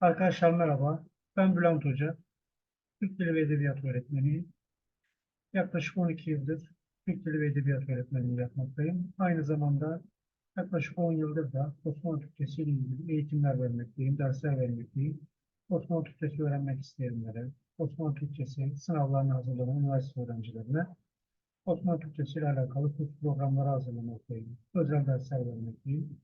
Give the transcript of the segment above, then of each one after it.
Arkadaşlar merhaba. Ben Bülent Hoca. Türk Dili ve Edebiyat öğretmeniyim. Yaklaşık 12 yıldır Türk Dili ve Edebiyat öğretmenliği yapmaktayım. Aynı zamanda yaklaşık 10 yıldır da Osmanlı Türkçesi ile ilgili eğitimler vermekteyim, dersler vermekteyim. Osmanlı Türkçesi öğrenmek isteyenlere, Osmanlı Türkçesi sınavlarına hazırlanan üniversite öğrencilerine Osmanlı Türkçesi ile alakalı kurs programları hazırlamaktayım. Özel dersler vermekteyim.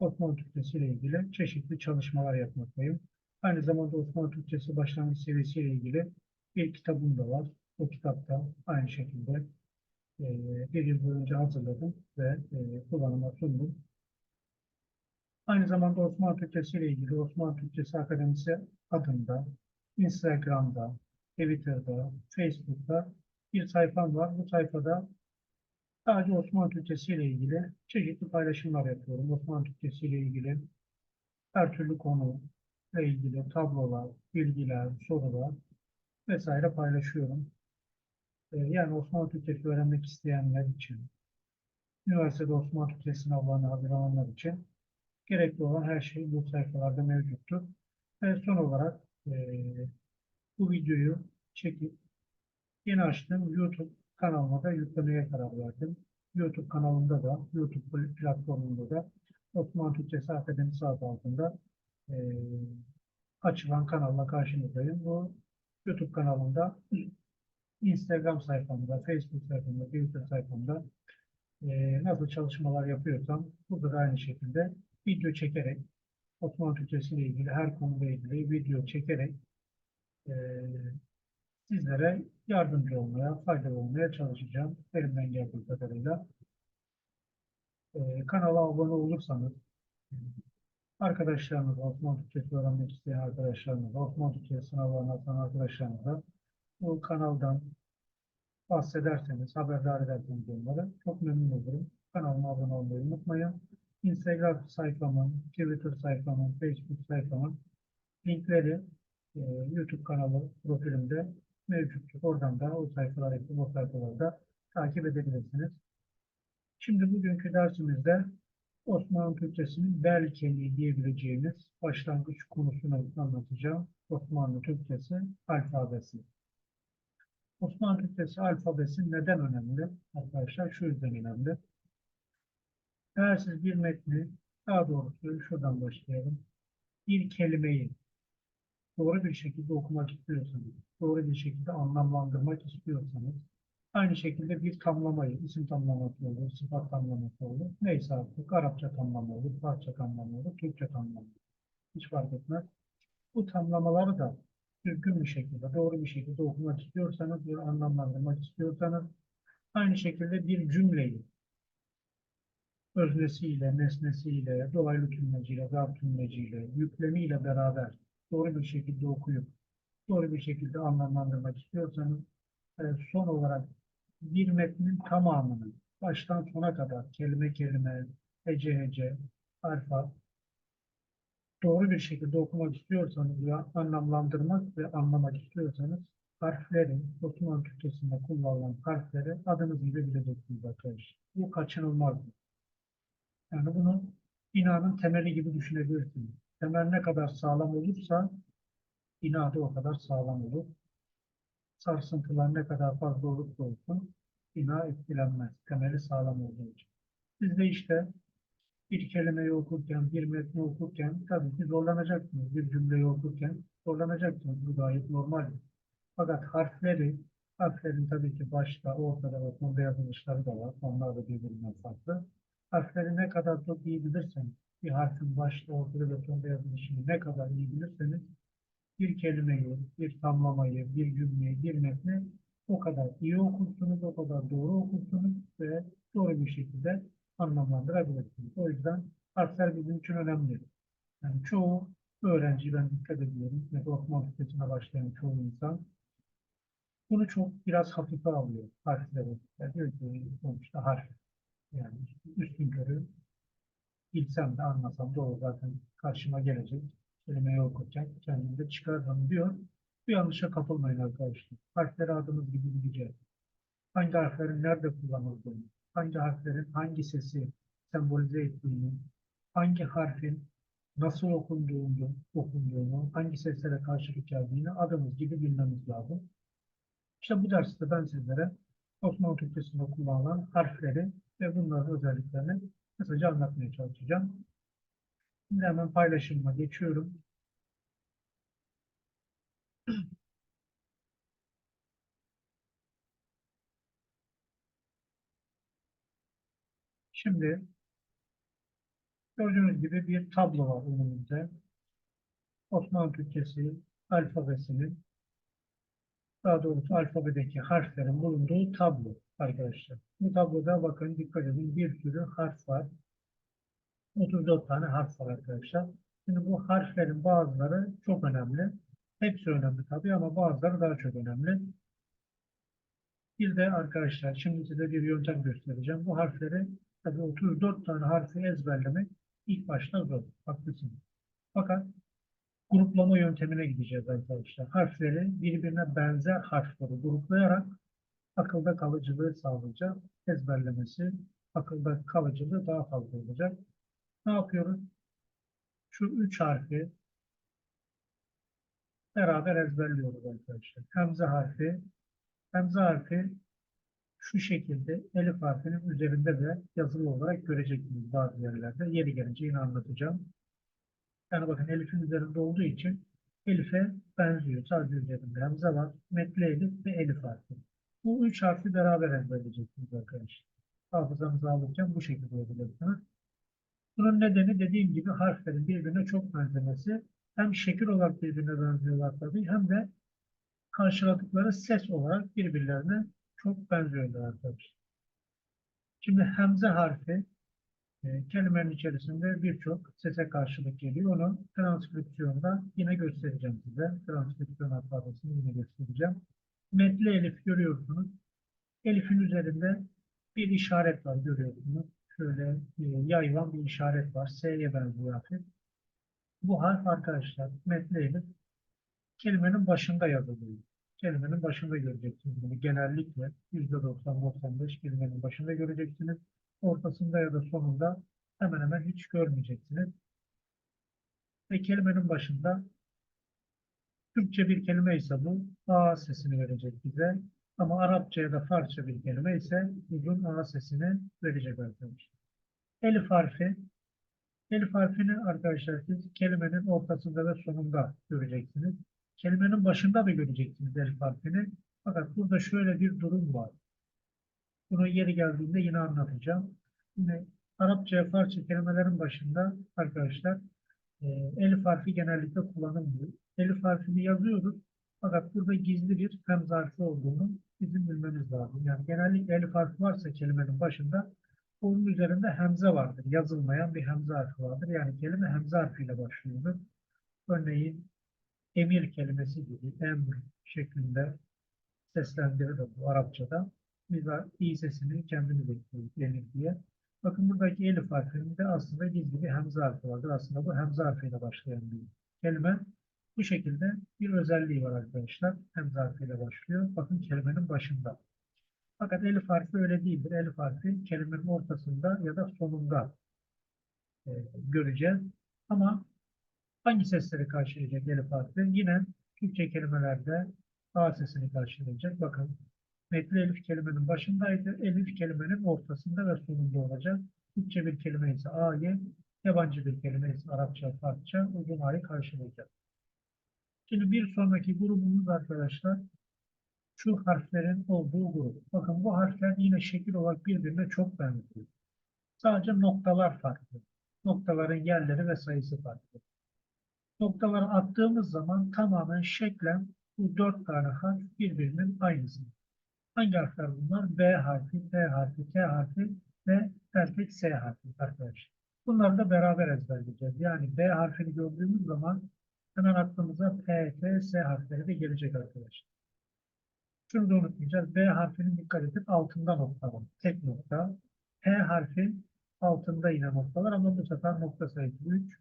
Osmanlı Türkçesi ile ilgili çeşitli çalışmalar yapmaktayım. Aynı zamanda Osmanlı Türkçesi başlangıç seviyesi ile ilgili bir kitabım da var. O kitapta aynı şekilde e, bir yıl boyunca hazırladım ve e, kullanıma sundum. Aynı zamanda Osmanlı Türkçesi ile ilgili Osmanlı Türkçesi Akademisi adında Instagram'da, Twitter'da, Facebook'ta bir sayfam var. Bu sayfada sadece Osmanlı Türkçesi ile ilgili çeşitli paylaşımlar yapıyorum. Osmanlı Türkçesi ile ilgili her türlü konu ilgili tablolar, bilgiler, sorular vesaire paylaşıyorum. Ee, Yani Osmanlı Türkçesi öğrenmek isteyenler için, üniversitede Osmanlı Türkçesi sınavlarına hazırlananlar için gerekli olan her şey bu sayfalarda mevcuttur. Ve son olarak eee, bu videoyu çekip yeni açtığım YouTube kanalıma da yüklemeye karar verdim. YouTube kanalımda da, YouTube platformunda da Osmanlı Türkçesi Akademisi adı altında eee, açılan kanalla karşınızdayım. Bu YouTube kanalımda Instagram sayfamda, Facebook sayfamda, Twitter sayfamda eee, nasıl çalışmalar yapıyorsam burada da aynı şekilde video çekerek Osmanlı Türkçesi ilgili her konuyla ilgili video çekerek eee, sizlere yardımcı olmaya, faydalı olmaya çalışacağım. Elimden geldiği kadarıyla. Eee, kanala abone olursanız, arkadaşlarınız, Osmanlı Türkçesi öğrenmek isteyen arkadaşlarınız, Osmanlı Türkçesi sınavlarına atılan arkadaşlarınıza bu kanaldan bahsederseniz, haberdar ederseniz onları çok memnun olurum. Kanalıma abone olmayı unutmayın. Instagram sayfamın, Twitter sayfamın, Facebook sayfamın linkleri e, YouTube kanalı profilimde mevcuttur. Oradan da o sayfaları, o sayfalarda takip edebilirsiniz. Şimdi bugünkü dersimizde Osmanlı Türkçesinin bel kemiği diyebileceğimiz başlangıç konusunu anlatacağım. Osmanlı Türkçesi alfabesi. Osmanlı Türkçesi alfabesi neden önemli? Arkadaşlar şu yüzden önemli. Eğer siz bir metni, daha doğrusu şuradan başlayalım. Bir kelimeyi doğru bir şekilde okumak istiyorsanız, doğru bir şekilde anlamlandırmak istiyorsanız, aynı şekilde bir tamlamayı, isim tamlaması olur, sıfat tamlaması olur, neyse artık Arapça tamlama olur, Farsça tamlama olur, Türkçe tamlama olur. Hiç fark etmez. Bu tamlamaları da düzgün bir şekilde, doğru bir şekilde okumak istiyorsanız ve anlamlandırmak istiyorsanız, aynı şekilde bir cümleyi öznesiyle, nesnesiyle, dolaylı tümleciyle, zarf tümleciyle, yüklemiyle beraber doğru bir şekilde okuyup, doğru bir şekilde anlamlandırmak istiyorsanız, e, son olarak bir metnin tamamını baştan sona kadar kelime kelime, hece hece, alfa doğru bir şekilde okumak istiyorsanız ve anlamlandırmak ve anlamak istiyorsanız harfleri, Osmanlı Türkçesinde kullanılan harfleri adınız gibi bileceksiniz arkadaşlar. Bu kaçınılmazdır. Yani bunu binanın temeli gibi düşünebilirsiniz. Temel ne kadar sağlam olursa bina da o kadar sağlam olur. Sarsıntılar ne kadar fazla olursa olsun bina etkilenmez. Temeli sağlam olduğu için. Siz de işte bir kelimeyi okurken, bir metni okurken tabii ki zorlanacaksınız. Bir cümleyi okurken zorlanacaksınız. Bu gayet normaldir. Fakat harfleri, harflerin tabii ki başta, ortada ve sonda yazılışları da var. Onlar da birbirinden farklı. Harfleri ne kadar çok iyi bilirseniz, bir harfin başta, ortada ve sonda yazılışını ne kadar iyi bilirseniz, bir kelimeyi, bir tamlamayı, bir cümleyi, bir metni o kadar iyi okursunuz, o kadar doğru okursunuz ve doğru bir şekilde anlamlandırabilirsiniz. O yüzden harfler bizim için önemli. Yani çoğu öğrenci ben dikkat ediyorum. Mesela Osmanlı Türkçesi'ne başlayan çoğu insan bunu çok biraz hafife alıyor harfleri. Yani diyor ki sonuçta harf. Yani üstün körü bilsem de anlasam o zaten karşıma gelecek. Kelimeyi okurken kendimi de çıkarırım diyor. Bu yanlışa kapılmayın arkadaşlar. Harfleri adımız gibi bileceğiz. Hangi harflerin nerede kullanıldığını, hangi harflerin hangi sesi sembolize ettiğini, hangi harfin nasıl okunduğunu, okunduğunu, hangi seslere karşılık geldiğini adımız gibi bilmemiz lazım. İşte bu derste ben sizlere Osmanlı Türkçesinde kullanılan harfleri ve bunların özelliklerini kısaca anlatmaya çalışacağım. Şimdi hemen paylaşıma geçiyorum. Şimdi gördüğünüz gibi bir tablo var önümüzde. Osmanlı Türkçesi alfabesinin daha doğrusu alfabedeki harflerin bulunduğu tablo arkadaşlar. Bu tabloda bakın dikkat edin bir sürü harf var. 34 tane harf var arkadaşlar. Şimdi bu harflerin bazıları çok önemli. Hepsi önemli tabii ama bazıları daha çok önemli. Bir de arkadaşlar şimdi size bir yöntem göstereceğim. Bu harfleri tabii 34 tane harfi ezberlemek ilk başta zor. Haklısınız. Fakat gruplama yöntemine gideceğiz arkadaşlar. Harfleri birbirine benzer harfleri gruplayarak akılda kalıcılığı sağlayacak. Ezberlemesi, akılda kalıcılığı daha fazla olacak. Ne yapıyoruz? Şu üç harfi beraber ezberliyoruz arkadaşlar. Hemze harfi, hemze harfi şu şekilde elif harfinin üzerinde de yazılı olarak göreceksiniz bazı yerlerde. Yeri gelince yine anlatacağım. Yani bakın elifin üzerinde olduğu için elife benziyor. Sadece üzerinde hemze var. Metli elif ve elif harfi. Bu üç harfi beraber ezberleyeceksiniz arkadaşlar. Hafızanızı alırken bu şekilde yapacaksınız. Bunun nedeni dediğim gibi harflerin birbirine çok benzemesi. Hem şekil olarak birbirine benziyorlar tabii hem de karşıladıkları ses olarak birbirlerine çok benziyorlar arkadaşlar. Şimdi hemze harfi e, kelimenin içerisinde birçok sese karşılık geliyor. Onu transkripsiyonda yine göstereceğim size. Transkripsiyon alfabesini yine göstereceğim. Metli elif görüyorsunuz. Elifin üzerinde bir işaret var görüyorsunuz. Şöyle yayvan bir işaret var. S'ye benziyor hafif. Bu harf arkadaşlar metli elif kelimenin başında yazılıyor. Kelimenin başında göreceksiniz bunu. Genellikle %90-95 kelimenin başında göreceksiniz. Ortasında ya da sonunda hemen hemen hiç görmeyeceksiniz. Ve kelimenin başında Türkçe bir kelime ise bu A sesini verecek bize. Ama Arapça ya da Farsça bir kelime ise uzun A sesini verecek arkadaşlar. Elif harfi. Elif harfini arkadaşlar siz kelimenin ortasında ve sonunda göreceksiniz. Kelimenin başında da göreceksiniz elif harfini. Fakat burada şöyle bir durum var. Bunu yeri geldiğinde yine anlatacağım. Yine Arapça, Farsça kelimelerin başında arkadaşlar e, elif harfi genellikle kullanılmıyor. Elif harfini yazıyoruz. Fakat burada gizli bir hemze harfi olduğunu bizim bilmemiz lazım. Yani genellikle elif harfi varsa kelimenin başında onun üzerinde hemze vardır. Yazılmayan bir hemze harfi vardır. Yani kelime hemze harfiyle başlıyordur. Örneğin emir kelimesi gibi emr şeklinde seslendirilir bu Arapçada. Biz i sesini kendimiz bekliyoruz emir diye. Bakın buradaki elif harfinde aslında gizli bir hemze harfi vardır. Aslında bu hemze harfiyle başlayan bir kelime. Bu şekilde bir özelliği var arkadaşlar. Hemze harfiyle başlıyor. Bakın kelimenin başında. Fakat elif harfi öyle değildir. Elif harfi kelimenin ortasında ya da sonunda e, göreceğiz. Ama hangi sesleri karşılayacak elif harfi? Yine Türkçe kelimelerde A sesini karşılayacak. Bakın metli elif kelimenin başındaydı. Elif kelimenin ortasında ve sonunda olacak. Türkçe bir kelime ise A'yı, yabancı bir kelime ise Arapça, Farsça uzun A'yı karşılayacak. Şimdi bir sonraki grubumuz arkadaşlar şu harflerin olduğu grup. Bakın bu harfler yine şekil olarak birbirine çok benziyor. Sadece noktalar farklı. Noktaların yerleri ve sayısı farklı. Noktaları attığımız zaman tamamen şeklen bu dört tane harf birbirinin aynısı. Hangi harfler bunlar? B harfi, T harfi, K harfi ve erkek S harfi arkadaşlar. Bunları da beraber ezberleyeceğiz. Yani B harfini gördüğümüz zaman hemen aklımıza P, T, S harfleri de gelecek arkadaşlar. Şunu da unutmayacağız. B harfinin dikkat edin altında nokta var. Tek nokta. P harfi altında yine nokta var ama bu sefer nokta sayısı 3.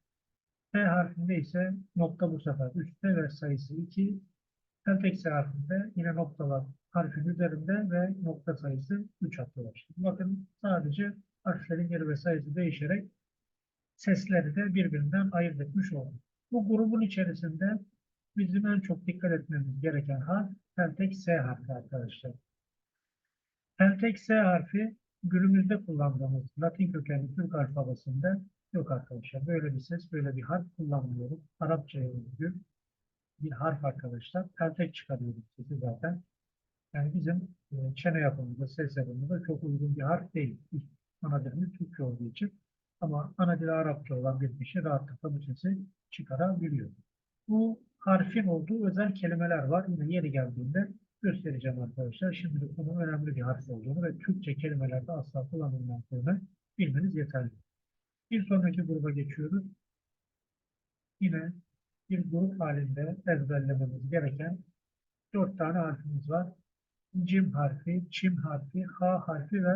P harfinde ise nokta bu sefer üstte ve sayısı 2. Tek S harfinde yine noktalar harfin üzerinde ve nokta sayısı 3 arkadaşlar. Bakın sadece harflerin yeri ve sayısı değişerek sesleri de birbirinden ayırt etmiş olduk. Bu grubun içerisinde bizim en çok dikkat etmemiz gereken harf peltek S harfi arkadaşlar. Peltek S harfi günümüzde kullandığımız Latin kökenli Türk alfabesinde yok arkadaşlar. Böyle bir ses, böyle bir harf kullanmıyoruz. Arapçaya özgü bir harf arkadaşlar. Peltek çıkarıyoruz sesi zaten. Yani bizim e, çene yapımızda, ses yapımızda çok uygun bir harf değil. Ana dilimiz Türkçe olduğu için. Ama ana dili Arapça olan bir kişi rahatlıkla bu sesi çıkarabiliyor. Bu harfin olduğu özel kelimeler var. Yine yeri geldiğinde göstereceğim arkadaşlar. Şimdi bunun önemli bir harf olduğunu ve Türkçe kelimelerde asla kullanılmadığını bilmeniz yeterli. Bir sonraki gruba geçiyoruz. Yine bir grup halinde ezberlememiz gereken dört tane harfimiz var. Cim harfi, çim harfi, ha harfi ve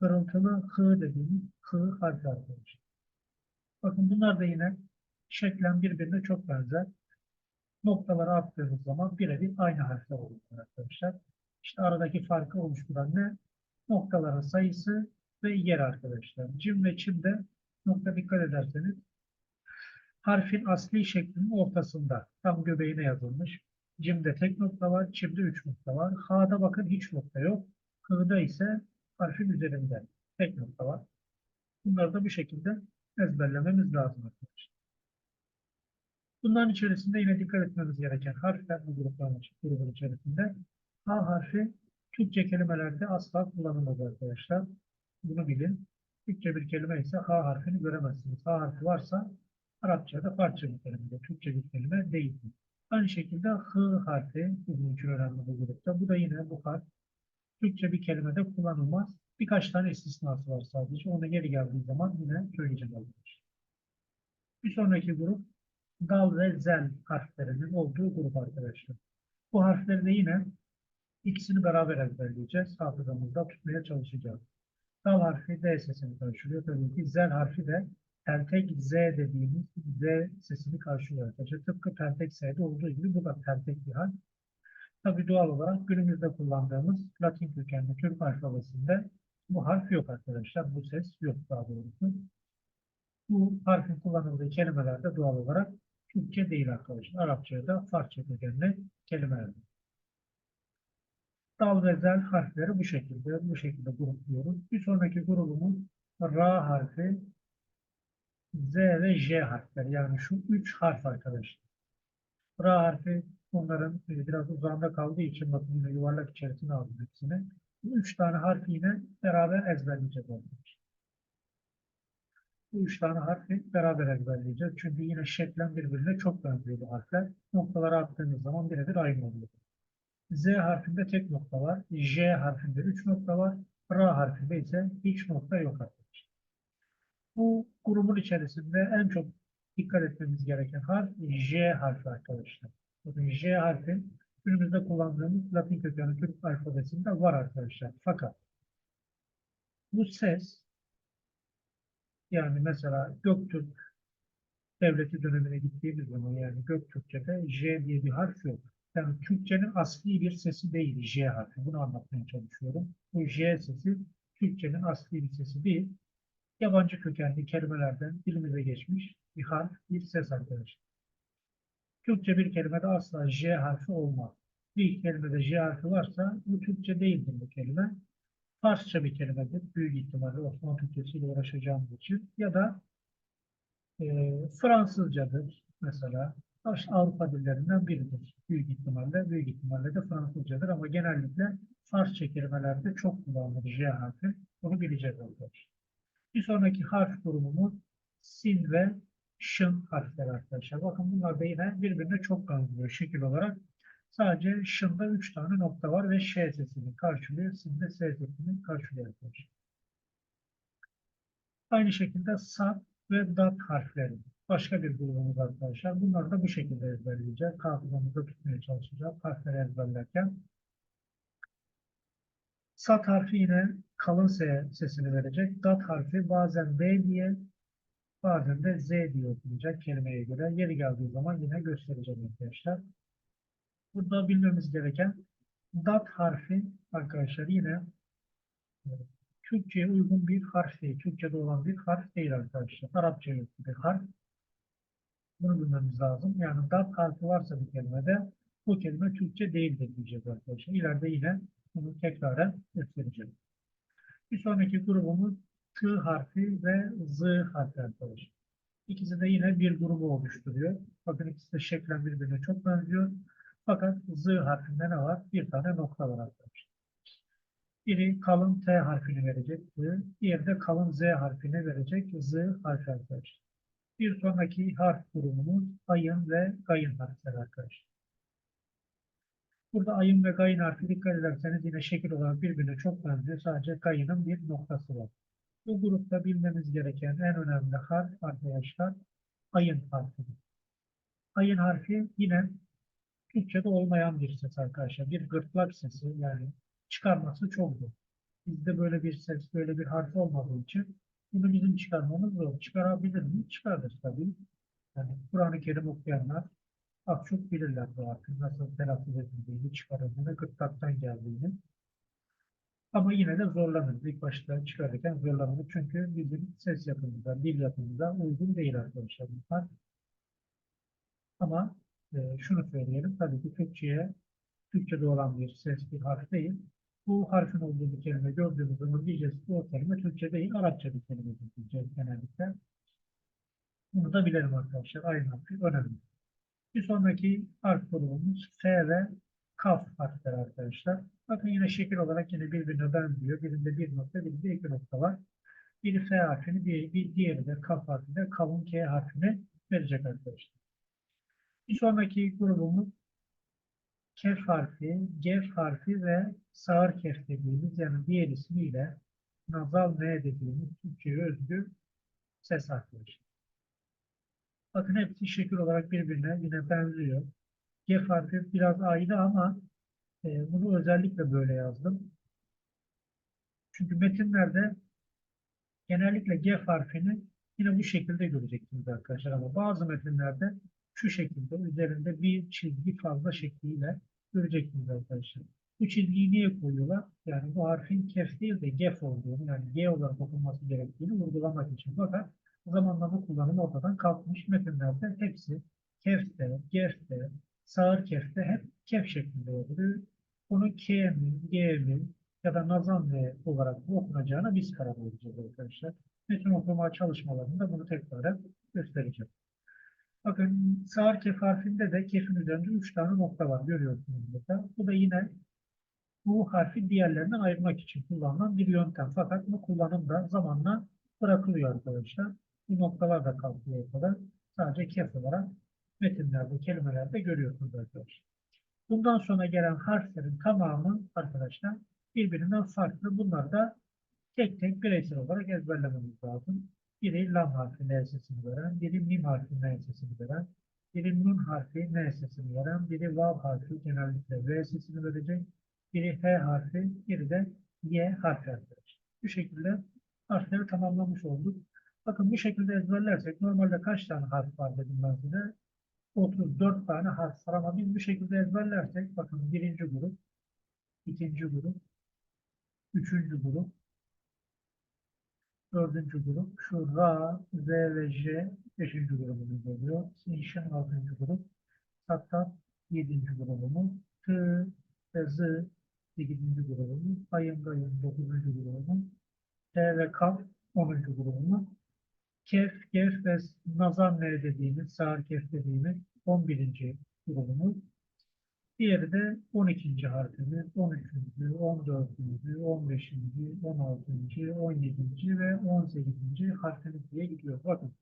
kırıntılı hı dediğimiz hı harfi arkadaşlar. Bakın bunlar da yine şeklen birbirine çok benzer. Noktalara attığımız zaman birebir aynı harfler oluyor arkadaşlar. İşte aradaki farkı oluşturan ne? Noktaların sayısı ve yer arkadaşlar. Cim ve çimde nokta dikkat ederseniz harfin asli şeklinin ortasında tam göbeğine yazılmış. Cim'de tek nokta var, çimde üç nokta var. Ha'da bakın hiç nokta yok. H'da ise harfin üzerinde tek nokta var. Bunları da bu şekilde ezberlememiz lazım arkadaşlar. Bunların içerisinde yine dikkat etmemiz gereken harfler bu grupların grubun içerisinde. H harfi Türkçe kelimelerde asla kullanılmaz arkadaşlar. Bunu bilin. Türkçe bir kelime ise H harfini göremezsiniz. H harfi varsa Arapçada farklı bir kelime. Türkçe bir kelime değildir. Aynı şekilde H harfi bizim için önemli bu grupta. Bu da yine bu harf Türkçe bir kelimede kullanılmaz. Birkaç tane istisnası var sadece. Ona geri geldiği zaman yine söyleyeceğim arkadaşlar. Bir sonraki grup dal ve zel harflerinin olduğu grup arkadaşlar. Bu harfleri de yine ikisini beraber ezberleyeceğiz. Hafızamızda tutmaya çalışacağız. Dal harfi D sesini karşılıyor. Tabii ki zel harfi de peltek Z dediğimiz Z sesini karşılıyor arkadaşlar. Tıpkı peltek S'de olduğu gibi bu da peltek bir harf. Tabii doğal olarak günümüzde kullandığımız Latin kökenli Türk alfabesinde bu harf yok arkadaşlar. Bu ses yok daha doğrusu. Bu harfin kullanıldığı kelimelerde doğal olarak Türkçe değil arkadaşlar. Arapçaya da Farsça kökenli kelimeler. Dal ve zel harfleri bu şekilde, bu şekilde grupluyoruz. Bir sonraki grubumuz Ra harfi, Z ve J harfleri. Yani şu üç harf arkadaşlar. Ra harfi bunların e, biraz uzağında kaldığı için bakın yuvarlak içerisine aldım hepsini. Bu üç tane harfi yine beraber ezberleyeceğiz arkadaşlar. Bu üç tane harfi beraber ezberleyeceğiz. Çünkü yine şeklen birbirine çok benziyor bu harfler. Noktalara attığınız zaman birebir aynı oluyor. Z harfinde tek nokta var. J harfinde üç nokta var. Ra harfinde ise hiç nokta yok arkadaşlar. Bu grubun içerisinde en çok dikkat etmemiz gereken harf J harfi arkadaşlar. J harfi günümüzde kullandığımız Latin kökenli Türk alfabesinde var arkadaşlar. Fakat bu ses yani mesela Göktürk devleti dönemine gittiğimiz zaman yani Göktürkçe'de J diye bir harf yok. Yani Türkçenin asli bir sesi değil J harfi. Bunu anlatmaya çalışıyorum. Bu J sesi Türkçenin asli bir sesi değil. Yabancı kökenli kelimelerden dilimize geçmiş bir harf, bir ses arkadaşlar. Türkçe bir kelimede asla J harfi olmaz. Bir kelimede J harfi varsa bu Türkçe değildir bu kelime. Farsça bir kelimedir. Büyük ihtimalle Osmanlı Türkçesiyle uğraşacağımız için. Ya da e, Fransızcadır mesela. Avrupa dillerinden biridir. Büyük ihtimalle, büyük ihtimalle de Fransızcadır ama genellikle Farsça kelimelerde çok kullanılır J harfi. Bunu bileceğiz arkadaşlar. Bir sonraki harf grubumuz sin ve şın harfleri arkadaşlar. Bakın bunlar da yine birbirine çok benziyor şekil olarak. Sadece şında 3 tane nokta var ve ş sesini karşılıyor. Sinde s sesini karşılıyor arkadaşlar. Aynı şekilde sat ve dat harfleri. Başka bir grubumuz arkadaşlar. Bunları da bu şekilde ezberleyeceğiz. Hafızamızda tutmaya çalışacağız. Harfleri ezberlerken. Sat harfi yine kalın S sesini verecek. Dat harfi bazen B diye bazen Z diye okunacak kelimeye göre. Yeri geldiği zaman yine göstereceğim arkadaşlar. Burada bilmemiz gereken dat harfi arkadaşlar yine Türkçe'ye uygun bir harf değil. Türkçe'de olan bir harf değil arkadaşlar. Arapça yok bir harf. Bunu bilmemiz lazım. Yani dat harfi varsa bir kelimede bu kelime Türkçe değildir diyeceğiz arkadaşlar. İleride yine bunu tekrar göstereceğim. Bir sonraki grubumuz K harfi ve Z harfi arkadaşlar. İkisi de yine bir grubu oluşturuyor. Bakın ikisi de şeklen birbirine çok benziyor. Fakat Z harfinde ne var? Bir tane nokta var arkadaşlar. Biri kalın T harfini verecek. Z. Diğeri de kalın Z harfini verecek. Z harfi arkadaşlar. Bir sonraki harf grubumuz ayın ve gayın harfleri arkadaşlar. Burada ayın ve gayın harfi dikkat ederseniz yine şekil olarak birbirine çok benziyor. Sadece gayının bir noktası var. Bu grupta bilmemiz gereken en önemli harf arkadaşlar ayın harfidir. Ayın harfi yine Türkçe'de olmayan bir ses arkadaşlar. Bir gırtlak sesi yani çıkarması çok zor. Bizde böyle bir ses, böyle bir harf olmadığı için bunu bizim çıkarmamız zor. Çıkarabilir mi? Çıkardır tabii. Yani Kur'an-ı Kerim okuyanlar az çok bilirler bu harfin nasıl telaffuz edildiğini, çıkarıldığını, gırtlaktan geldiğini. Ama yine de zorlanırız. İlk başta çıkarırken zorlanırız. Çünkü bizim ses yapımıza, dil yapımıza uygun değil arkadaşlar bunlar. Ama e, şunu söyleyelim. Tabii ki Türkçe'ye, Türkçe'de olan bir ses, bir harf değil. Bu harfin olduğu bir kelime gördüğümüz zaman diyeceğiz ki o kelime Türkçe değil, Arapça bir kelime diyeceğiz genellikle. Bunu da bilelim arkadaşlar. Aynı harfi önemli. Bir sonraki harf grubumuz F ve Kaf harfleri arkadaşlar. Bakın yine şekil olarak yine birbirine benziyor. Birinde bir nokta, birinde iki nokta var. Biri F harfini, bir, bir diğeri de Kaf harfini, kalın K harfini verecek arkadaşlar. Bir sonraki grubumuz Kef harfi, Gef harfi ve sağır kef dediğimiz yani diğer ismiyle nazal N dediğimiz Türkçe'ye özgü ses arkadaşlar. Bakın hepsi şekil olarak birbirine yine benziyor. Gef harfi biraz ayrı ama e, bunu özellikle böyle yazdım. Çünkü metinlerde genellikle Gef harfini yine bu şekilde göreceksiniz arkadaşlar ama bazı metinlerde şu şekilde üzerinde bir çizgi fazla şekliyle göreceksiniz arkadaşlar. Bu çizgiyi niye koyuyorlar? Yani bu harfin kef değil de gef olduğunu yani G olarak okunması gerektiğini vurgulamak için. Fakat zamanla bu kullanım ortadan kalkmış metinlerde hepsi kefte, gefte, sağır kefte hep kef şeklinde yazılıyor. Bunu K mi, G mi ya da nazan V olarak okunacağına biz karar vereceğiz arkadaşlar. Metin okuma çalışmalarında bunu tekrar göstereceğim. Bakın sağır kef harfinde de kefin üzerinde 3 tane nokta var görüyorsunuz burada. Bu da yine bu harfi diğerlerinden ayırmak için kullanılan bir yöntem. Fakat bu kullanım da zamanla bırakılıyor arkadaşlar. Bu noktalar da kalkıyor ortada. Sadece kef olarak metinlerde, kelimelerde görüyorsunuz arkadaşlar. Bundan sonra gelen harflerin tamamı arkadaşlar birbirinden farklı. Bunlar da tek tek bireysel olarak ezberlememiz lazım. Biri lam harfi N sesini veren, biri mim harfi N sesini veren, biri nun harfi N sesini veren, biri vav harfi genellikle V sesini verecek, biri H harfi, biri de Y harfi arkadaşlar. Bu şekilde harfleri tamamlamış olduk. Bakın bu şekilde ezberlersek normalde kaç tane harf var dedim ben size. 34 tane harf var ama biz bu şekilde ezberlersek bakın birinci grup, ikinci grup, üçüncü grup, dördüncü grup, şu Ra, Z ve J beşinci grubumuz oluyor. Sinşin altıncı grup, Sattat yedinci grubumuz, T ve Z sekizinci grubumuz, Ayın Gayın dokuzuncu grubumuz, T ve Kaf onuncu grubumuz, Kef, Gef ve Nazan ne dediğimiz, Sağır Kef dediğimiz 11. grubumuz. Diğeri de 12. harfimiz, 13. 14. 15. 16. 17. ve 18. harfimiz diye gidiyor. Bakın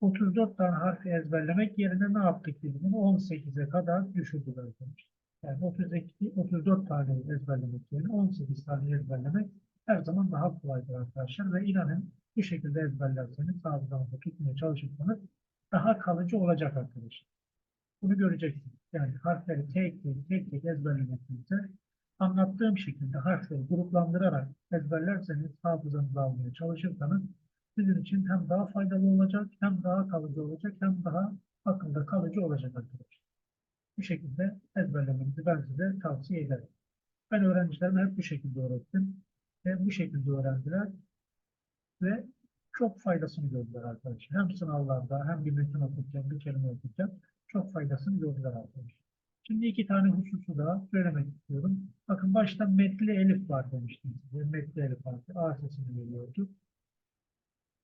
34 tane harfi ezberlemek yerine ne yaptık biz bunu? 18'e kadar düşürdük arkadaşlar. Yani 32, 34 tane ezberlemek yerine 18 tane ezberlemek her zaman daha kolaydır arkadaşlar. Ve inanın bu şekilde ezberlerseniz, hafızanızda tutmaya çalışırsanız daha kalıcı olacak arkadaşlar. Bunu göreceksiniz. Yani harfleri tek tek tek tek ezberlemektense anlattığım şekilde harfleri gruplandırarak ezberlerseniz, hafızanızı almaya çalışırsanız sizin için hem daha faydalı olacak, hem daha kalıcı olacak, hem daha akılda kalıcı olacak arkadaşlar. Bu şekilde ezberlemenizi ben size tavsiye ederim. Ben öğrencilerime hep bu şekilde öğrettim. ve bu şekilde öğrendiler ve çok faydasını gördüler arkadaşlar. Hem sınavlarda hem bir metin okurken, bir kelime okurken çok faydasını gördüler arkadaşlar. Şimdi iki tane hususu daha söylemek istiyorum. Bakın başta metli elif var demiştim size. Metli elif harfi. A sesini veriyordu.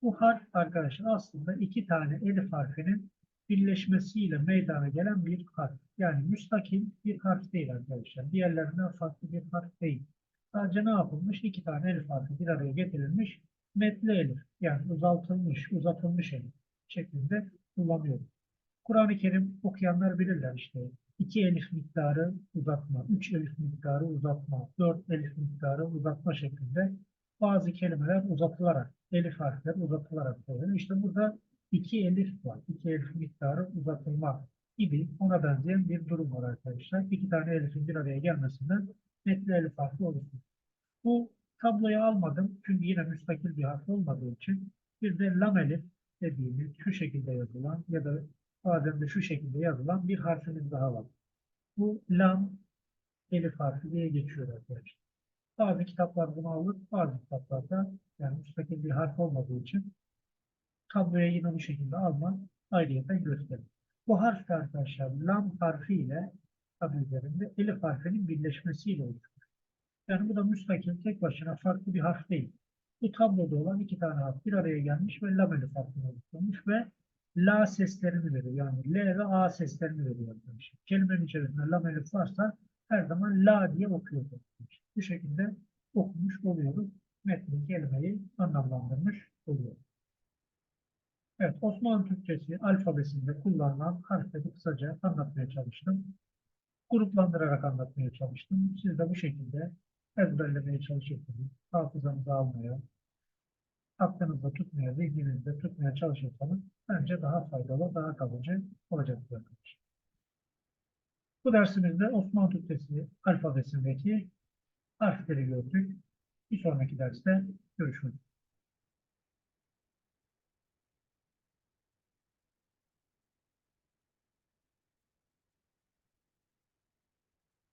Bu harf arkadaşlar aslında iki tane elif harfinin birleşmesiyle meydana gelen bir harf. Yani müstakil bir harf değil arkadaşlar. Diğerlerinden farklı bir harf değil. Sadece ne yapılmış? İki tane elif harfi bir araya getirilmiş. Metli elif yani uzatılmış, uzatılmış elif şeklinde kullanıyoruz. Kur'an-ı Kerim okuyanlar bilirler işte. İki elif miktarı uzatma, üç elif miktarı uzatma, dört elif miktarı uzatma şeklinde bazı kelimeler uzatılarak, elif harfler uzatılarak söylenir. İşte burada iki elif var. İki elif miktarı uzatılma gibi ona benzeyen bir durum var arkadaşlar. İki tane elifin bir araya gelmesinden metli elif harfi oluşur. Bu tabloya almadım çünkü yine müstakil bir harf olmadığı için bir de lam elif dediğimiz şu şekilde yazılan ya da bazen de şu şekilde yazılan bir harfimiz daha var. Bu lam elif harfi diye geçiyor arkadaşlar. Bazı kitaplar bunu alır, bazı kitaplarda yani müstakil bir harf olmadığı için tabloya yine bu şekilde alma ayrıyeten gösterir. Bu harf arkadaşlar lam harfi ile tabi üzerinde elif harfinin birleşmesiyle oluşur. Yani bu da müstakil tek başına farklı bir harf değil. Bu tabloda olan iki tane harf bir araya gelmiş ve lam elif harfini oluşturmuş ve la seslerini veriyor. Yani L ve A seslerini veriyor arkadaşlar. Kelimenin içerisinde lam elif varsa her zaman la diye okuyoruz. Bu şekilde okumuş oluyoruz. Metni kelimeyi anlamlandırmış oluyoruz. Evet, Osmanlı Türkçesi alfabesinde kullanılan harfleri kısaca anlatmaya çalıştım. Gruplandırarak anlatmaya çalıştım. Siz de bu şekilde ezberlemeye çalışırsınız. Hafızanızı almaya, aklınızda tutmaya, zihninizde tutmaya çalışırsanız bence daha faydalı, daha kalıcı olacaktır arkadaşlar. Bu dersimizde Osmanlı Türkçesi alfabesindeki harfleri gördük. Bir sonraki derste görüşmek üzere.